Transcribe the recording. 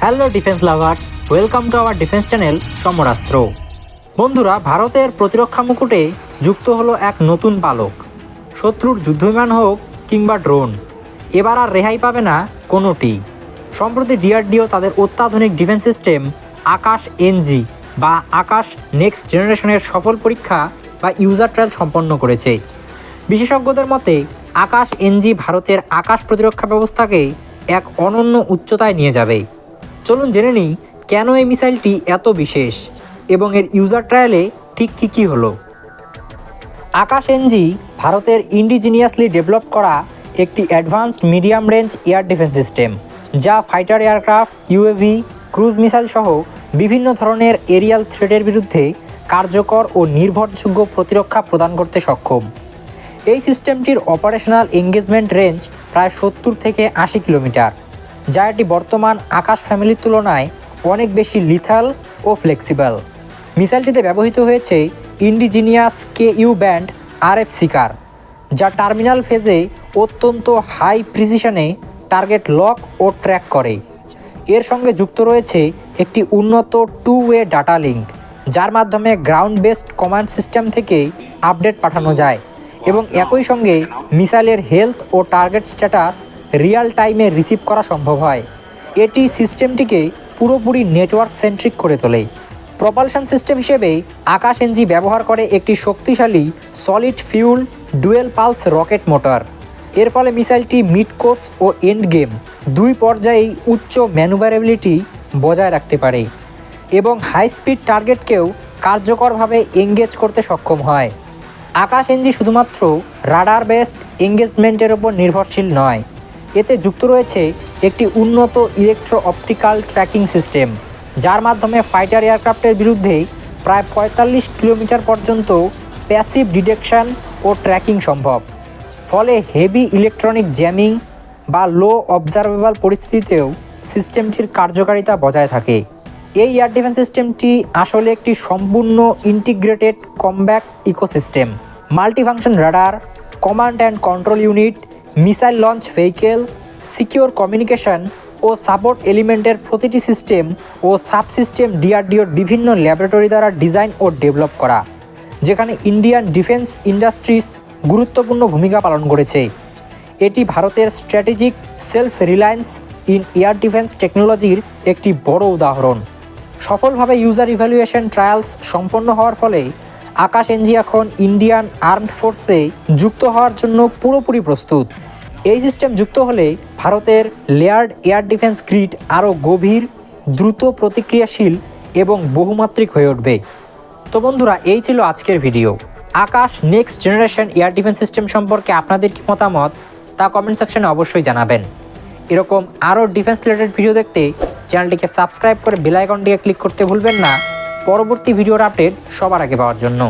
Hello defence lovers welcome to our defence channel সমরাস্ত্র বন্ধুরা, ভারতের প্রতিরক্ষা মুকুটে যুক্ত হলো এক নতুন পালক। শত্রুর যুদ্ধবিমান হোক কিংবা ড্রোন, এবার আর রেহাই পাবে না কোনোটি। সম্প্রতি ডিআরডিও তাদের অত্যাধুনিক ডিফেন্স সিস্টেম আকাশ এনজি বা আকাশ নেক্সট জেনারেশনের সফল পরীক্ষা বা ইউজার ট্রায়াল সম্পন্ন করেছে। বিশেষজ্ঞদের মতে, আকাশ এনজি ভারতের আকাশ প্রতিরক্ষা ব্যবস্থাকে এক অনন্য উচ্চতায় নিয়ে যাবে। চলুন জেনে নিই কেন এই মিসাইলটি এত বিশেষ এবং এর ইউজার ট্রায়ালে ঠিক কী কী হলো। আকাশ এনজি ভারতের ইন্ডিজিনিয়াসলি ডেভেলপ করা একটি advanced medium range air defence system যা fighter aircraft UAV cruise missile সহ বিভিন্ন ধরনের এরিয়াল থ্রেটের বিরুদ্ধে কার্যকর ও নির্ভরযোগ্য প্রতিরক্ষা প্রদান করতে সক্ষম। এই সিস্টেমটির অপারেশনাল এঙ্গেজমেন্ট রেঞ্জ প্রায় সত্তর থেকে আশি কিলোমিটার। যা এটি বর্তমান আকাশ ফ্যামিলির তুলনায় অনেক বেশি লিথাল ও ফ্লেক্সিবল মিসাইলটিতে ব্যবহৃত হয়েছে indigenous K U band R F seeker যা টার্মিনাল ফেজে অত্যন্ত হাই প্রিসিশনে টার্গেট লক ও ট্র্যাক করে। এর সঙ্গে যুক্ত রয়েছে একটি উন্নত টু ওয়ে ডাটা লিঙ্ক যার মাধ্যমে গ্রাউন্ড বেসড কমান্ড সিস্টেম থেকে আপডেট পাঠানো যায় এবং একই সঙ্গে মিসাইলের হেলথ ও টার্গেট স্ট্যাটাস রিয়েল টাইমে রিসিভ করা সম্ভব হয়। এটি সিস্টেমটিকে পুরোপুরি নেটওয়ার্ক সেন্ট্রিক করে তোলে। প্রপালশন সিস্টেম হিসেবে আকাশ এনজি ব্যবহার করে একটি শক্তিশালী solid fuel dual pulse rocket motor এর ফলে মিসাইলটি মিড কোর্স ও এন্ড গেম দুই পর্যায়েই উচ্চ ম্যানুভারেবিলিটি বজায় রাখতে পারে এবং হাই স্পিড টার্গেটকেও কার্যকরভাবে এঙ্গেজ করতে সক্ষম হয়। আকাশ এনজি শুধুমাত্র রাডার বেসড এঙ্গেজমেন্টের ওপর নির্ভরশীল নয়। এতে যুক্ত রয়েছে একটি উন্নত ইলেকট্রো অপটিক্যাল ট্র্যাকিং সিস্টেম যার মাধ্যমে ফাইটার এয়ারক্রাফটের বিরুদ্ধে প্রায় পঁয়তাল্লিশ কিলোমিটার পর্যন্ত প্যাসিভ ডিটেকশন ও ট্র্যাকিং সম্ভব। ফলে হেভি ইলেকট্রনিক জ্যামিং বা লো অবজারভেবল পরিস্থিতিতেও সিস্টেমটির কার্যকারিতা বজায় থাকে। এই এয়ার ডিফেন্স সিস্টেমটি আসলে একটি সম্পূর্ণ integrated combat ecosystem multifunction radar command and control unit missile launch vehicle secure communication O support এলিমেন্টের প্রতিটি সিস্টেম ও সাবসিস্টেম ডিআরডিওর বিভিন্ন ল্যাবরেটরি দ্বারা ডিজাইন ও ডেভেলপ করা, যেখানে ইন্ডিয়ান ডিফেন্স ইন্ডাস্ট্রিজ গুরুত্বপূর্ণ ভূমিকা পালন করেছে। এটি ভারতের strategic self reliance in air defence টেকনোলজির একটি বড় উদাহরণ। সফলভাবে ইউজার ইভ্যালুয়েশন ট্রায়ালস সম্পন্ন হওয়ার ফলে আকাশ এনজি এখন ইন্ডিয়ান আর্মড ফোর্সে যুক্ত হওয়ার জন্য পুরোপুরি প্রস্তুত। এই সিস্টেম যুক্ত হলে ভারতের লেয়ার্ড এয়ার ডিফেন্স গ্রিড আরও গভীর, দ্রুত প্রতিক্রিয়াশীল এবং বহুমাত্রিক হয়ে উঠবে। তো বন্ধুরা, এই ছিল আজকের video Akash next generation air defence system সম্পর্কে আপনাদের কি মতামত, তা কমেন্ট সেকশনে অবশ্যই জানাবেন। এরকম আরও ডিফেন্স রিলেটেড ভিডিও দেখতে চ্যানেলটিকে সাবস্ক্রাইব করে বেল আইকনটিকে ক্লিক করতে ভুলবেন না। পরবর্তী ভিডিওর আপডেট সবার আগে পাওয়ার জন্য।